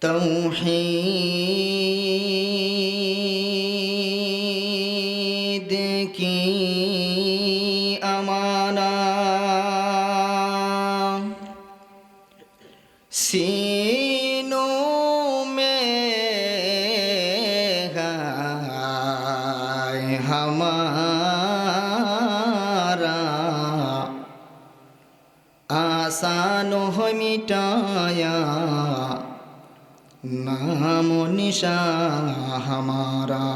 توحيد নিশা হামারা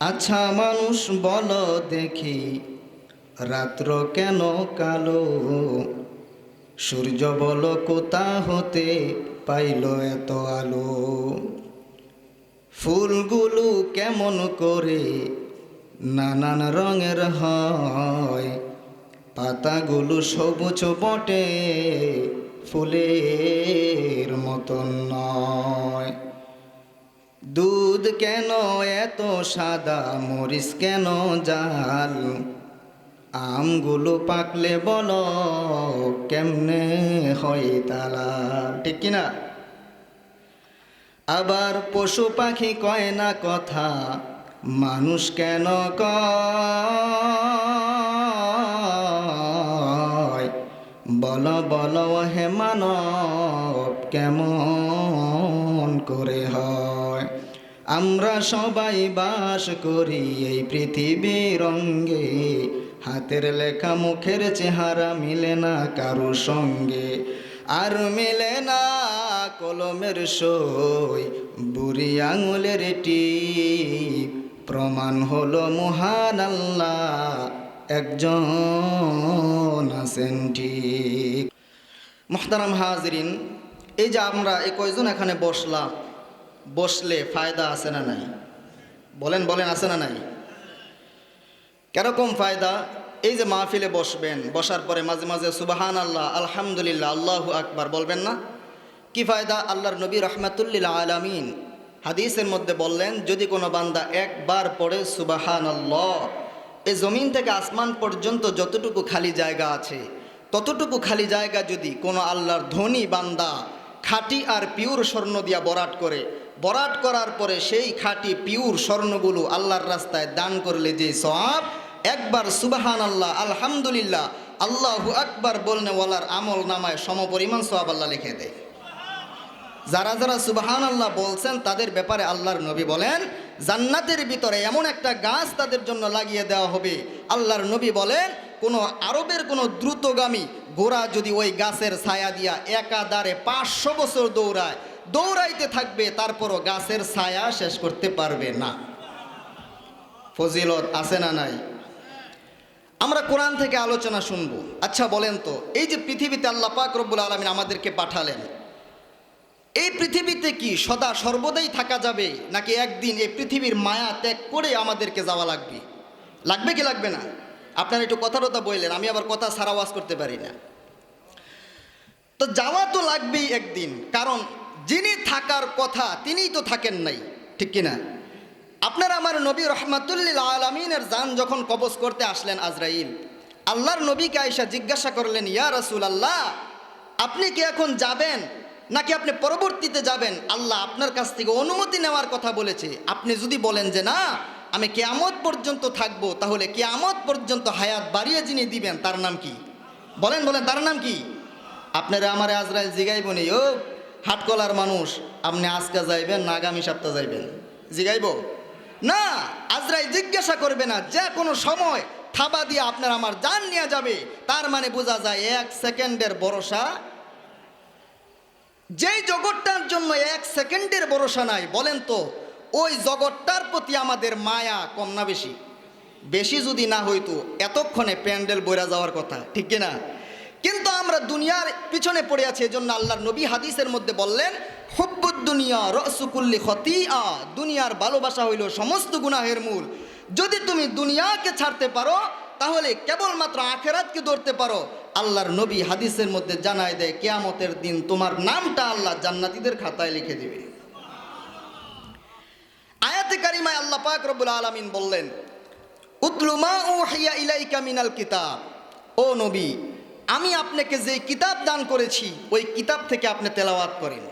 আচ্ছা মানুষ বল দেখি, রাত্র কেন কালো? সূর্য বল কোথা হতে পাইল এত আলো? ফুলগুলো কেমন করে নানান রঙের হয়, পাতাগুলো সবুজ বটে। ফুলের মতন নয়। দুধ কেন এত সাদা, মরিচ কেন জাল? আমগুলো পাকলে বলো, কেমনে হয় তালা ঠিক কিনা? আবার পশু পাখি কয় না কথা, মানুষ কেন কয়? বল বল হে মানব, কেমন করে হয়? আমরা সবাই বাস করি এই পৃথিবীর রঙ্গে হাতের লেখা মুখের চেহারা মিলে না কারও সঙ্গে। আর মিলে না কলমের সই, বুড়ি আঙুলের টিপ। প্রমাণ হলো মহান আল্লাহ একজন আছেন ঠিক। মোহতারাম হাজরিন, এই যে আমরা এই কয়জন এখানে বসলাম বসলে ফায়দা আছে না নাই? বলেন বলেন, আছে না নাই? কেরকম ফায়দা? এই যে মাহফিলে বসবেন, বসার পরে মাঝে মাঝে সুবাহান আল্লাহ আলহামদুলিল্লাহ, আল্লাহু আকবার বলবেন না? কি ফায়দা? আল্লাহর নবী রহমাতুল্লিল আলামিন হাদিসের মধ্যে বললেন, যদি কোনো বান্দা একবার পড়ে সুবাহান আল্লাহ এই জমিন থেকে আসমান পর্যন্ত যতটুকু খালি জায়গা আছে, ততটুকু খালি জায়গা যদি কোনো আল্লাহর ধনী বান্দা খাঁটি আর পিওর স্বর্ণ দিয়া বরাট করে, বরাট করার পরে সেই খাঁটি পিওর স্বর্ণগুলো আল্লাহর রাস্তায় দান করলে যে সব একবার সুবাহান আল্লাহ আলহামদুলিল্লাহ, আল্লাহু আকবার বলনে ওয়ালার আমল নামায় সমপরিমাণ সব আল্লাহ লিখে দেয়। যারা যারা সুবাহান আল্লাহ বলছেন, তাদের ব্যাপারে আল্লাহর নবী বলেন, জান্নাতের ভিতরে এমন একটা গাছ তাদের জন্য লাগিয়ে দেওয়া হবে। আল্লাহর নবী বলেন, কোনো আরবের কোনো দ্রুতগামী ঘোড়া যদি ওই গাছের ছায়া দিয়া একাদারে পাঁচশো বছর দৌড়ায়, দৌড়াইতে থাকবে, তারপরও গাছের ছায়া শেষ করতে পারবে না। ফজিলত আছে না নাই? আমরা কোরআন থেকে আলোচনা শুনব। আচ্ছা বলেন তো, এই যে পৃথিবীতে আল্লাহ পাক রব্বুল আলমিন আমাদেরকে পাঠালেন এই পৃথিবীতে কি সদা সর্বদাই থাকা যাবে? নাকি একদিন এই পৃথিবীর মায়া ত্যাগ করে আমাদেরকে যাওয়া লাগবে? লাগবে কি লাগবে না? আপনারা একটু কথা টথা বললেন, আমি আবার কথা সারা ওয়াজ করতে পারি না। তো যাওয়া তো লাগবেই একদিন, কারণ যিনি থাকার কথা তিনিই তো থাকেন নাই, ঠিক কিনা? আপনার আমার নবী রহমাতুল্লিল আলমিনের যান যখন কবজ করতে আসলেন আজরাইল, আল্লাহর নবীকে আয়সা জিজ্ঞাসা করলেন, ইয়া রসুল আল্লাহ আপনি কি এখন যাবেন? নাকি আপনি পরবর্তীতে যাবেন? আল্লাহ আপনার কাছ থেকে অনুমতি নেওয়ার কথা বলেছে। আপনি যদি বলেন যে, না, আমি কেয়ামত পর্যন্ত থাকব, তাহলে কেয়ামত পর্যন্ত হায়াত বাড়িয়ে যিনি দিবেন, তার নাম কি? বলেন বলেন, তার নাম কি? আপনারা আমার আজরাইল জিগাইব নি, ও হাটকলার মানুষ, আপনি আজকে যাইবেন না আগামী সপ্তাহ যাইবেন? জিগাইব? না আজরাই জিজ্ঞাসা করবে না, যে কোনো সময় থাবা দিয়ে আপনার আমার জান নিয়ে যাবে। তার মানে বোঝা যায় এক সেকেন্ডের ভরসা যেই জগৎটার জন্য এক সেকেন্ডের ভরসা নাই, বলেন তো, ওই জগৎটার প্রতি আমাদের মায়া কম না বেশি? বেশি যদি না হইতো, এতক্ষণে প্যান্ডেল বইরা যাওয়ার কথা, ঠিক কিনা? কিন্তু আমরা দুনিয়ার পিছনে পড়ে আছি, এজন্য আল্লাহর নবী হাদিসের মধ্যে বললেন, হুব্বুদ দুনিয়া রসুকুল্লি খতি আ দুনিয়ার ভালোবাসা হইল সমস্ত গুনাহের মূল। যদি তুমি দুনিয়াকে ছাড়তে পারো তাহলে কেবলমাত্র আখেরাতকে ধরতে পারো। আল্লাহর নবী হাদিসের মধ্যে জানায় দেয়, কেয়ামতের দিন তোমার নামটা আল্লাহ জান্নাতীদের খাতায় লিখে দিবে। আয়াতে কারিমায় আল্লাহ পাক রব্বুল আলামিন বললেন উতলুমা ও হাইয়া ইলাইকা মিনাল কিতাব। ও নবী, আমি আপনাকে যে কিতাব দান করেছি, ওই কিতাব থেকে আপনি তেলাওয়াত করেন।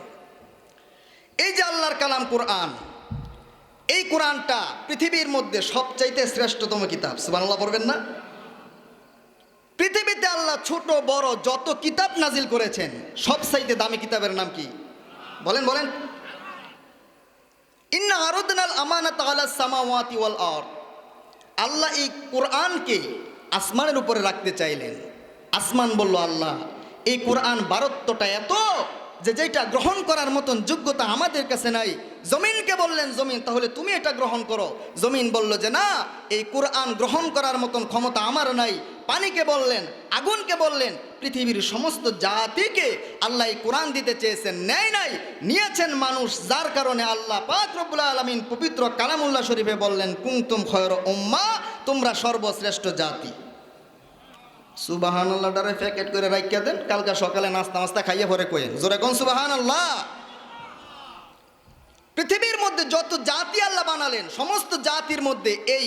এই যে আল্লাহর কালাম কোরআন এই কোরআনটা পৃথিবীর মধ্যে সবচাইতে শ্রেষ্ঠতম কিতাব। সুবহানাল্লাহ পড়বেন না? পৃথিবীতে আল্লাহ ছোট, বড় যত কিতাব নাজিল করেছেন, সবচাইতে দামি কিতাবের নাম কি? বলেন বলেন। ইন্না আরুদনাল আমানাত আলা সামাওয়াতি ওয়াল আরদ। আল্লাহ এই কোরআনকে আসমানের উপরে রাখতে চাইলেন। আসমান বলল, আল্লাহ, এই কোরআন বারত্বটা এত যে যেটা গ্রহণ করার মতন যোগ্যতা আমাদের কাছে নাই, জমিনকে বললেন, জমিন, তাহলে তুমি এটা গ্রহণ করো। জমিন বলল যে, না, এই কোরআন গ্রহণ করার মতন ক্ষমতা আমার নাই। পানিকে বললেন, আগুনকে বললেন, পৃথিবীর সমস্ত জাতিকে আল্লাহ এই কোরআন দিতে চেয়েছেন, নেয় নাই, নিয়েছেন মানুষ, যার কারণে আল্লাহ পাক রব্বুল আলমিন পবিত্র কালামুল্লাহ শরীফে বললেন কুংতুম খয়র উম্মা তোমরা সর্বশ্রেষ্ঠ জাতি। সুবাহান আল্লাহ ডারে প্যাকেট করে রাখিয়া দেন, কালকা সকালে নাস্তা নাস্তা খাইয়ে পরে কয়েন জোরে কোন সুবাহান আল্লাহ পৃথিবীর মধ্যে যত জাতি আল্লাহ বানালেন, সমস্ত জাতির মধ্যে এই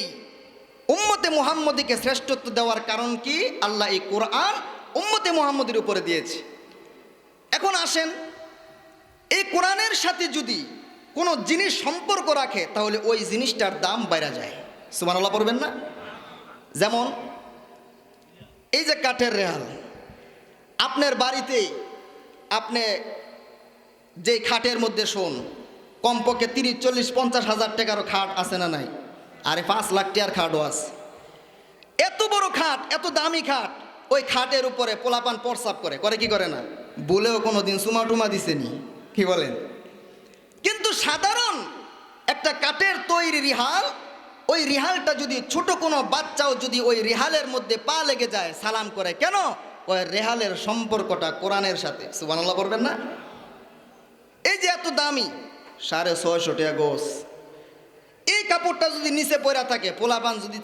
উম্মতে মুহাম্মদীকে শ্রেষ্ঠত্ব দেওয়ার কারণ কি? আল্লাহ এই কোরআন উম্মতে মুহাম্মদের উপরে দিয়েছে। এখন আসেন, এই কোরআনের সাথে যদি কোনো জিনিস সম্পর্ক রাখে, তাহলে ওই জিনিসটার দাম বাইরা যায়। সুমান আল্লাহ পড়বেন না? যেমন এই যে কাঠের রেহাল, আপনার বাড়িতে আপনি যে খাটের মধ্যে শোন, কমপক্ষে তিরিশ, চল্লিশ, পঞ্চাশ হাজার টাকারও খাট আছে না নাই? আরে পাঁচ লাখ টাকার খাটও আছে। এত বড় খাট, এত দামি খাট, ওই খাটের উপরে পোলাপান প্রসাব করে করে কি করে না? বলেও কোনো দিন সুমা টুমা দিছেনি, কি বলেন? কিন্তু সাধারণ একটা কাঠের তৈরি রিহাল ওই রিহালটা যদি ছোট কোনো বাচ্চাও যদি ওই রিহালের মধ্যে পা লেগে যায়, সালাম করে, কেন? ওই রেহালের সম্পর্কটা কোরআনের সাথে। সুবানাল্লাহ করবেন না? এই যে এত দামি, সাড়ে ছয়শো টাকা গোস। এই কাপড়টা যদি নিচে পড়া থাকে, পোলাপান যদি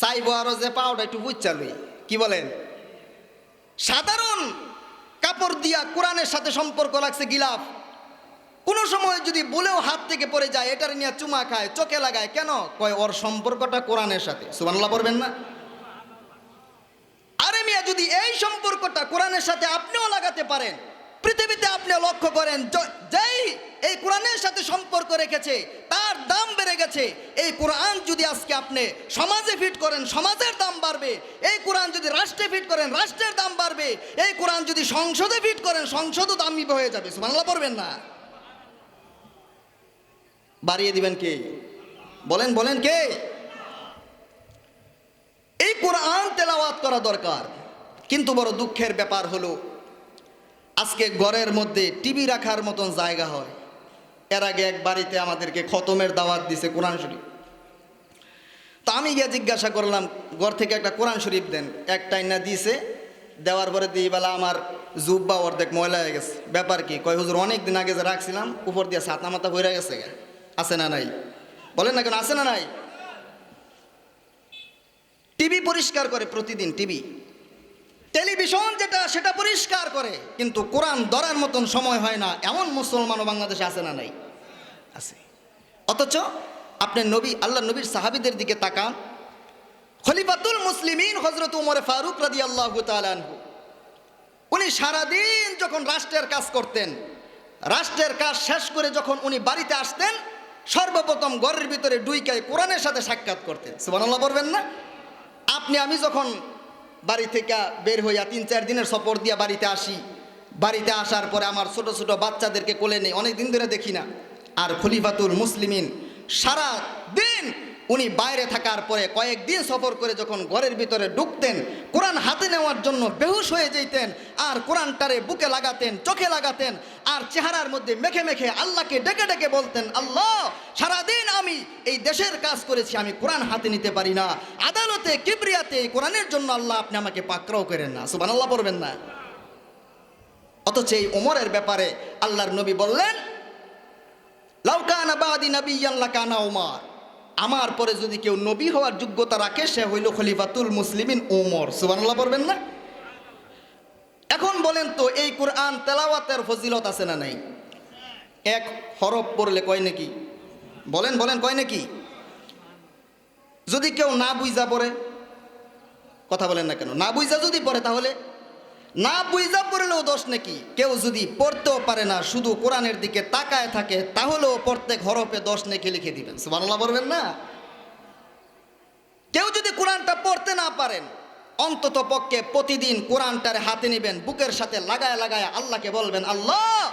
চাইব আরও যে পাওটা একটু বুঝছালই কি বলেন? সাধারণ কাপড় দিয়া কোরআনের সাথে সম্পর্ক রাখছে গিলাফ। কোনো সময় যদি বলেও হাত থেকে পড়ে যায়, এটার নিয়ে চুমা খায়, চোখে লাগায়, কেন? কয়, ওর সম্পর্কটা কোরআনের সাথে। সুবানাল্লাহ পড়বেন না? আরে মিয়া, যদি এই সম্পর্কটা কোরআনের সাথে আপনিও লাগাতে পারেন, পৃথিবীতে আপনি লক্ষ্য করেন যেই এই কোরআনের সাথে সম্পর্ক রেখেছে, তার দাম বেড়ে গেছে, এই কোরআন যদি আজকে আপনি সমাজে ফিট করেন, সমাজের দাম বাড়বে, এই কোরআন যদি রাষ্ট্রে ফিট করেন, রাষ্ট্রের দাম বাড়বে, এই কোরআন যদি সংসদে ফিট করেন, সংসদও দামি হয়ে যাবে। সুমানলা পড়বেন না? বাড়িয়ে দিবেন কে? বলেন বলেন কে? এই কোরআন তেলাওয়াত করা দরকার। কিন্তু বড় দুঃখের ব্যাপার হলো, আজকে ঘরের মধ্যে টিভি রাখার মতন জায়গা হয়। এর আগে এক বাড়িতে আমাদেরকে খতমের দাওয়াত দিছে কোরআন শরীফ। তা আমি গিয়ে জিজ্ঞাসা করলাম, ঘর থেকে একটা কোরআন শরীফ দেন। একটাই না দিয়েছে দেওয়ার পরে দিয়ে বেলা আমার জুব্বা অর্ধেক ময়লা হয়ে গেছে। ব্যাপার কি? কয়, হুজুর অনেক দিন আগে যে রাখছিলাম, উপর দিয়ে সাতা মাথা ভরে গেছে গা। আছে না নাই? বলেন না কেন, আছে না নাই? টিভি পরিষ্কার করে প্রতিদিন, টিভি। টেলিভিশন যেটা, সেটা পরিষ্কার করে, কিন্তু কোরআন ধরার মতন সময় হয় না, এমন মুসলমানও বাংলাদেশে আছে না নাই? আছে। অথচ আপনি নবী আল্লাহ নবীর সাহাবিদের দিকে তাকান। খলিফাতুল মুসলিমিন হজরত উমরে ফারুক রাদি আল্লাহ উনি সারাদিন যখন রাষ্ট্রের কাজ করতেন, রাষ্ট্রের কাজ শেষ করে যখন উনি বাড়িতে আসতেন সর্বপ্রথম ঘরের ভিতরে ডুইকায় কোরআনের সাথে সাক্ষাৎ করতে সুবানাল্লাহ বলবেন না? আপনি, আমি যখন বাড়ি থেকে বের হইয়া তিন, চার দিনের সফর দিয়া বাড়িতে আসি, বাড়িতে আসার পরে আমার ছোট ছোট বাচ্চাদেরকে কোলে নেই অনেক দিন ধরে দেখি না। আর খলিফাতুল মুসলিমিন সারা দিন উনি বাইরে থাকার পরে কয়েকদিন সফর করে যখন ঘরের ভিতরে ঢুকতেন, কোরআন হাতে নেওয়ার জন্য বেহুশ হয়ে যেতেন, আর কোরআনটারে বুকে লাগাতেন, চোখে লাগাতেন, আর চেহারার মধ্যে মেখে মেখে আল্লাহকে ডেকে ডেকে বলতেন, আল্লাহ, সারাদিন আমি এই দেশের কাজ করেছি, আমি কোরআন হাতে নিতে পারি না। আদালতে, কিবরিয়াতে এই কোরআনের জন্য আল্লাহ আপনি আমাকে পাকড়াও করেন না। সুবান আল্লাহ পড়বেন না। অথচ এই ওমরের ব্যাপারে আল্লাহর নবী বললেন লাউকানা বাদি নবী কানা ওমর। আমার পরে যদি কেউ নবী হওয়ার যোগ্যতা রাখে, সে হইল খলিফাতুল মুসলিমিন ওমর সুবহানাল্লাহ পড়বেন না? এখন বলেন তো, এই কোরআন তেলাওয়াতের ফজিলত আছে না নাই? এক হরফ পড়লে কয় নাকি? বলেন বলেন, কয় নাকি? যদি কেউ না বুঝা পড়ে, কথা বলেন না কেন? না বুঝা যদি পড়ে তাহলে না বুঝা পড়লেও দোষ নাকি? কেউ যদি পড়তেও পারে না, শুধু কোরআনের দিকে তাকায় থাকে, তাহলেও প্রত্যেক হরফে দোষ নাকি লিখে দিবেন। সুবানুল্লাহ বলবেন না? কেউ যদি কোরআনটা পড়তে না পারেন, অন্তত পক্ষে প্রতিদিন কোরআনটার হাতে নেবেন, বুকের সাথে লাগায় লাগায় আল্লাহকে বলবেন, আল্লাহ!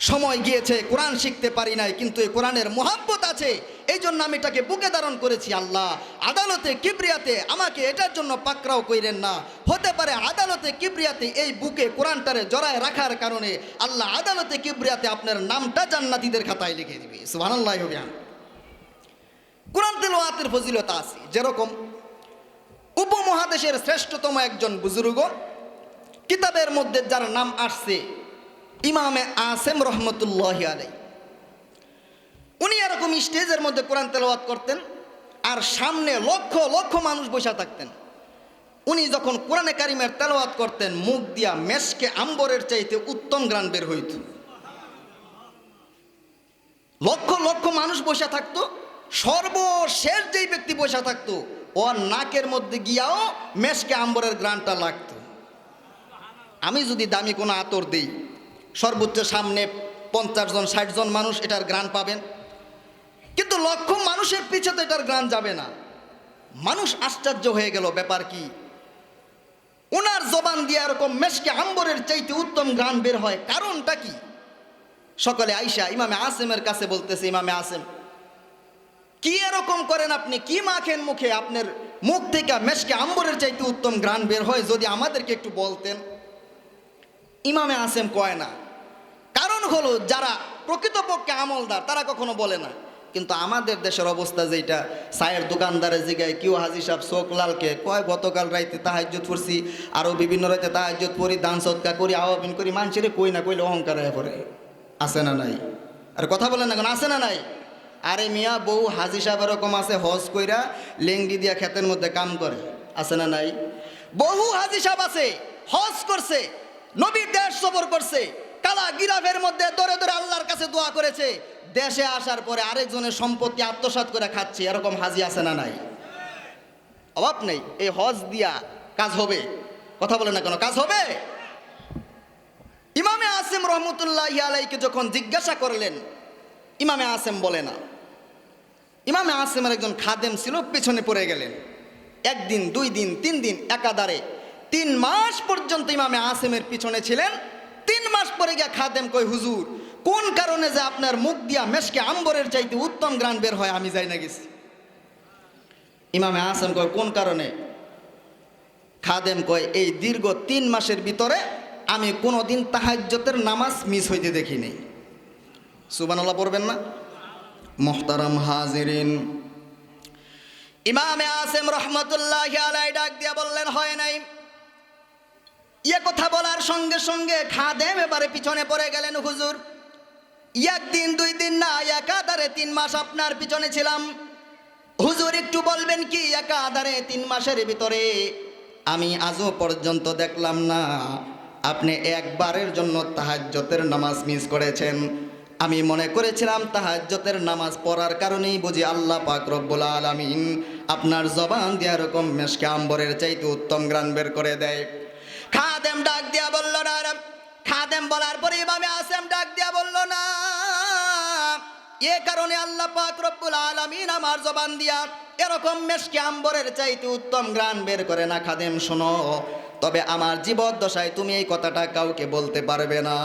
সময় গিয়েছে, কোরআন শিখতে পারি নাই, কিন্তু এই কোরআনের মোহাব্বত আছে। এই জন্য আমি এটাকে বুকে ধারণ করেছি, আল্লাহ, আদালতে, কিবরিয়াতে আমাকে এটার জন্য পাকরাও কইরেন না। হতে পারে আদালতে, কিবরিয়াতে এই বুকে কোরআনটারে জড়ায় রাখার কারণে আল্লাহ আদালতে, কিবরিয়াতে আপনার নামটা জান্নাতীদের খাতায় লিখে দিবে। সুবহানাল্লাহ হবে কোরআন তেলাওয়াতের ফজিলতা আছে, যেরকম উপমহাদেশের শ্রেষ্ঠতম একজন বুজুর্গ, কিতাবের মধ্যে যার নাম আসছে ইমামে আসেম রহমতুল্লাহ আলাই উনি এরকম স্টেজের মধ্যে কোরআন তেলাওয়াত করতেন আর সামনে লক্ষ লক্ষ মানুষ বসে থাকতেন। উনি যখন কোরআনে কারিমের তেলাওয়াত করতেন, মুখ দিয়া মেশকে আম্বরের চাইতে উত্তম গ্রান বের হইত। লক্ষ লক্ষ মানুষ বসে থাকতো, সর্বশেষ যেই ব্যক্তি বসে থাকতো, ওর নাকের মধ্যে গিয়াও মেশকে আম্বরের গ্রানটা লাগতো। আমি যদি দামি কোনো আতর দিই সর্বোচ্চ সামনে পঞ্চাশ জন, ষাট জন মানুষ এটার গ্রান পাবেন। কিন্তু লক্ষ মানুষের পিছে তো এটার গ্রান যাবে না। মানুষ আশ্চর্য হয়ে গেল, ব্যাপার কি? ওনার জবান দিয়ে এরকম মেশকে আম্বরের চাইতে উত্তম গ্রান বের হয়, কারণটা কি? সকলে আইসা ইমামে আসেমের কাছে বলতেছে, ইমামে আসেম, কি এরকম করেন আপনি? কি মাখেন মুখে? আপনার মুখ থেকে মেশকে আম্বরের চাইতে উত্তম গ্রান বের হয়, যদি আমাদেরকে একটু বলতেন। ইমামে আসেম কয় না হলো যারা প্রকৃতপক্ষে আমলদার, তারা কখনো বলে না। কিন্তু আমাদের দেশের অবস্থা যেটা চায়ের দোকানদারে জিগায় কেউ হাজি সাহেব শোকলালকে কয় গতকাল রাইতে তাহাজ্জত পড়ছি আরও বিভিন্ন রাইতে তাহাজ্জত পড়ি, দান সৎকা করি, আহ্বান করি, মানুষের কই না কইলে অহংকার হয়ে পড়ে। আছে না নাই? আর কথা বলেন না কেন, আছে না নাই? আরে মিয়া, বউ হাজি সাহেব এরকম আছে, হজ কইরা লেংডি দিয়া ক্ষেতের মধ্যে কাম করে। আছে না নাই? বহু হাজি সাহেব আছে, হজ করছে, নবীর দেশ সফর করছে। কালা গিরাফের মধ্যে দরে দরে আল্লাহর কাছে দোয়া করেছে, দেশে আসার পরে আরেকজনের সম্পত্তি আত্মসাৎ করে খাচ্ছে, এরকম হাজি আছে না নাই? অভাব নেই, এই হজ দিয়া কাজ হবে। কথা বলে না কেন, কাজ হবে? ইমামে আসেম রহমতুল্লাহ আলাইকে যখন জিজ্ঞাসা করলেন, ইমামে আসেম বলে না। ইমামে আসেমের একজন খাদেম ছিল, পেছনে পড়ে গেলেন। একদিন, দুই দিন, তিন দিন, একাধারে তিন মাস পর্যন্ত ইমামে আসেমের পিছনে ছিলেন। তিন মাস পরে গিয়া খাদেম কই হুজুর, কোন কারণে যে আপনার মুখ দিয়া মেশকে আম্বরের চাইতে উত্তম গ্রান বের হয়, আমি যাই না গেছি। ইমামে আসেম কয়, কোন কারণে? খাদেম কয়, এই দীর্ঘ তিন মাসের ভিতরে আমি কোনোদিন তাহাজ্জতের নামাজ মিস হইতে দেখিনি সুবানাল্লাহ পড়বেন না? মোহতারাম হাজিরিন। ইমামে আসেম রহমতুল্লাহ আলাই ডাক দিয়া বললেন, হয় নাই। ইয়ে কথা বলার সঙ্গে সঙ্গে খাদেম এবারে পিছনে পড়ে গেলেন হুজুর। একদিন, দুই দিন না একাধারে তিন মাস আপনার পিছনে ছিলাম। হুজুর, একটু বলবেন কি একাধারে তিন মাসের ভিতরে? আমি আজও পর্যন্ত দেখলাম না, আপনি একবারের জন্য তাহাজ্জতের নামাজ মিস করেছেন। আমি মনে করেছিলাম তাহাজ্জতের নামাজ পড়ার কারণেই বুঝি আল্লাহ পাক রব্বুল আলামিন আপনার জবান দিয়ে এরকম মেশকে আম্বরের চাইতে উত্তম গ্রান বের করে দেয়। খাদেম ডাক দিয়া বলল, না খাদেম বলার পরে ইমামে আসেম ডাক দিয়া বলল, না, এ কারণে আল্লাহ পাক রব্বুল আলামিন আমার জবান দিয়া এরকম মেশকে আম্বরের চাইতে উত্তম গ্রান বের করে না, খাদেম, শোনো। তবে আমার জীবদ্দশায় তুমি এই কথাটা কাউকে বলতে পারবে না।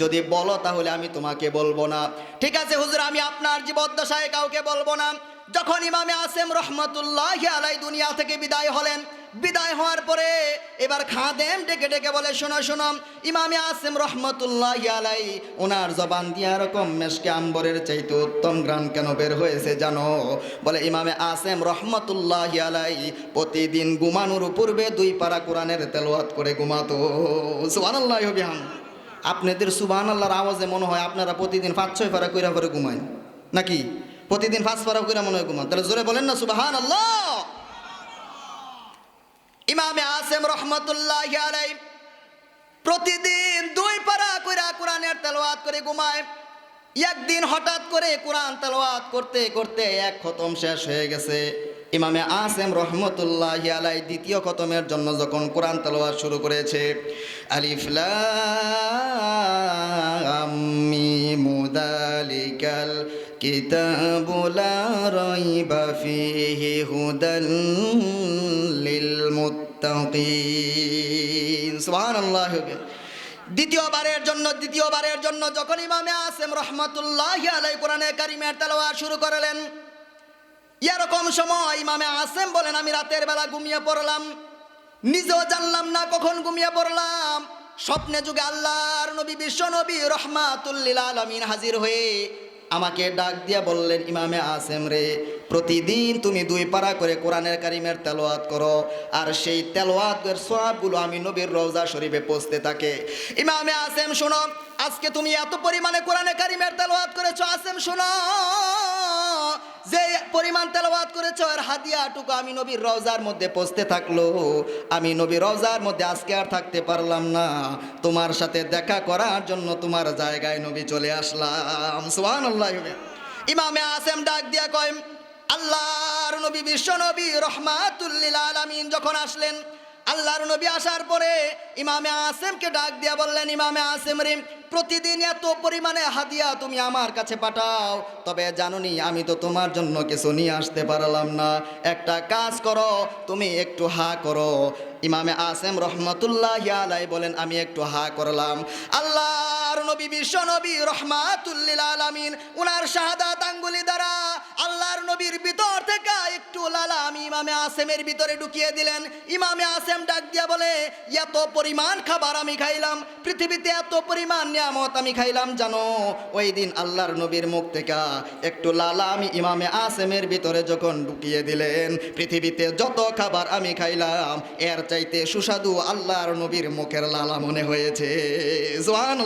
যদি বলো তাহলে আমি তোমাকে বলব না। ঠিক আছে হুজুর, আমি আপনার জীবদ্দশায় কাউকে বলব না। যখন ইমামে আসেম রহমতুল্লাহ আলাই দুনিয়া থেকে বিদায় হলেন বিদায় হওয়ার পরে এবার খাদেম ডেকে ডেকে বলে, শোনো শোনো, ইমামে আসেম রহমতুল্লাহ আলাই, ওনার জবান দিয়া এরকম মেশকে আম্বরের চাইতে উত্তম গ্রান কেন বের হয়েছে জানো? বলে ইমামে আসেম রহমতুল্লাহ আলাই, প্রতিদিন ঘুমানোর পূর্বে দুই পারা কোরআনের তেলোয়াত করে ঘুমাতো। সুবহানাল্লাহ বিহান আপনাদের সুবাহ আল্লাহর আওয়াজে মনে হয় আপনারা প্রতিদিন পাঁচ, ছয় পারা কইরা করে ঘুমায়। নাকি? প্রতিদিন পাঁচ পারা কইরা মনে হয় ঘুমান তাহলে জোরে বলেন না সুবাহান আল্লাহ ইমামে আসেম রহমতুল্লাহ প্রতিদিন দুই পারা কইরা কোরআনের তেলাওয়াত করে ঘুমায়। একদিন হঠাৎ করে কোরআন তেলাওয়াত করতে করতে এক খতম শেষ হয়ে গেছে। ইমামে আসেম রহমতুল্লাহ আলাই দ্বিতীয় খতমের জন্য যখন কোরআন তেলাওয়াত শুরু করেছে, আলিফ লাম কিতাবু লা রাইবা ফিহি হুদাল লিল মুত্তাকিন সুবহানাল্লাহ। দ্বিতীয়বারের জন্য দ্বিতীয়বারের জন্য যখন ইমামে আসেম রহমতুল্লাহ আলাই কোরআনে কারিমের তেলাওয়াত শুরু করলেন, এরকম সময় ইমামে আসেম বলেন, আমি রাতের বেলা ঘুমিয়ে পড়লাম। নিজেও জানলাম না কখন ঘুমিয়ে পড়লাম। স্বপ্নে যুগে আল্লাহর নবী বিশ্ব নবী রহমাতুল্লিল আলমিন হাজির হয়ে আমাকে ডাক দিয়া বললেন, ইমামে আসেম রে, প্রতিদিন তুমি দুই পারা করে কোরআনের কারিমের তেলোয়াত করো, আর সেই তেলোয়াতের সবগুলো আমি নবীর রোজা শরীফে পৌঁছতে থাকে। ইমামে আসেম, শোনো, আজকে তুমি এত পরিমাণে কোরআনে কারিমের তেলোয়াত করেছ, আসেম, শোনো, যে পরিমাণ তেলাওয়াত করেছ আর হাদিয়াটুকু আমি নবীর রওজার মধ্যে পৌঁছতে থাকল। আমি নবীর রওজার মধ্যে আজকে আর থাকতে পারলাম না। তোমার সাথে দেখা করার জন্য তোমার জায়গায় নবী চলে আসলাম। সুবহানাল্লাহ। ইমামে আসেম ডাক দিয়া কয়, আল্লাহর নবী বিশ্ব নবী রহমাতুল্লিল আলামিন। যখন আসলেন, আল্লাহর নবী আসার পরে ইমামে আসেমকে ডাক দিয়া বললেন, ইমামে আসেম রে প্রতিদিন এত পরিমাণে হাদিয়া তুমি আমার কাছে পাঠাও। তবে জানুনি, আমি তো তোমার জন্য কিছু নিয়ে আসতে পারলাম না। একটা কাজ করো, তুমি একটু হা করো। ইমামে আসেম রহমতুল্লাহ আলাই বলেন, আমি একটু হা করলাম। আল্লাহর নবী, বিশ্ব নবী রহমাতুল্লিল আলামিন, উনার শাহাদাত আঙ্গুলি দ্বারা আল্লাহর নবীর থেকে একটু লালা, আমি ইমামে আসেমের ভিতরে ঢুকিয়ে দিলেন। ইমামে আসেম ডাক দিয়া বলে, এত পরিমাণ খাবার আমি খাইলাম, পৃথিবীতে এত পরিমাণ নিয়ামত আমি খাইলাম, জানো, ওই দিন আল্লাহর নবীর মুখ থেকে একটু লালা আমি ইমামে আসেমের ভিতরে যখন ঢুকিয়ে দিলেন, পৃথিবীতে যত খাবার আমি খাইলাম, এর চাইতে সুস্বাদু আল্লাহর নবীর মুখের লালা মনে হয়েছে। জোয়ান